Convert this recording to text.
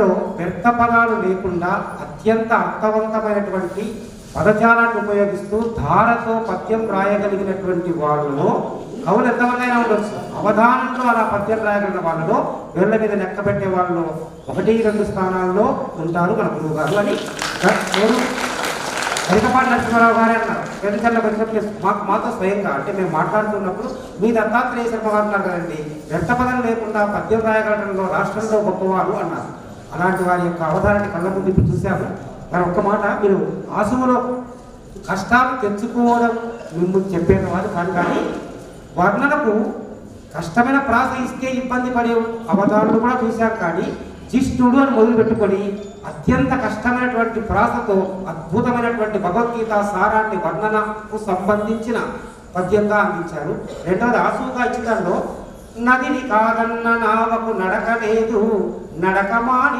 దాంట్లో వ్యర్థ పదాలు లేకుండా అత్యంత అర్థవంతమైనటువంటి పదజాలాన్ని ఉపయోగిస్తూ ధారతో పద్యం రాయగలిగినటువంటి వాళ్ళలో కవులు ఎంతమందైనా ఉండొచ్చు. అవధానంలో అలా పద్యం రాయగలిగిన వాళ్ళలో వేళ్ళ మీద లెక్క పెట్టే వాళ్ళు ఒకటి రెండు స్థానాల్లో ఉంటారు మన గురువు గారు అని. ఎవరు అధికపాటి గారే అన్నారు. పెద్దచల్ల పరిషత్లు మాకు మాతో స్వయంగా అంటే మేము మాట్లాడుతున్నప్పుడు మీ దత్తాత్రేయ శర్మ గారు అన్నారు కదండి. వ్యర్థ పదం లేకుండా పద్యం రాయగలడంలో రాష్ట్రంలో గొప్పవారు అన్నారు. అలాంటి వారి యొక్క అవధానాన్ని కళ్ళ ముందు ఇప్పుడు చూశాము. మరి ఒక్క మాట మీరు ఆసుములో కష్టాలు తెచ్చుకోవడం మిమ్మల్ని చెప్పేది కాదు కాదు కానీ వర్ణనకు కష్టమైన ప్రాస ఇస్తే ఇబ్బంది పడే అవతారులు కూడా చూశాం కానీ జిష్ణుడు అని మొదలు పెట్టుకొని అత్యంత కష్టమైనటువంటి ప్రాసతో అద్భుతమైనటువంటి భగవద్గీత సారాన్ని వర్ణనకు సంబంధించిన పద్యంగా అందించారు. రెండవది ఆసుగా ఇచ్చిన దానిలో నదిని కాదన్న నావకు నడకలేదు. నడకమాని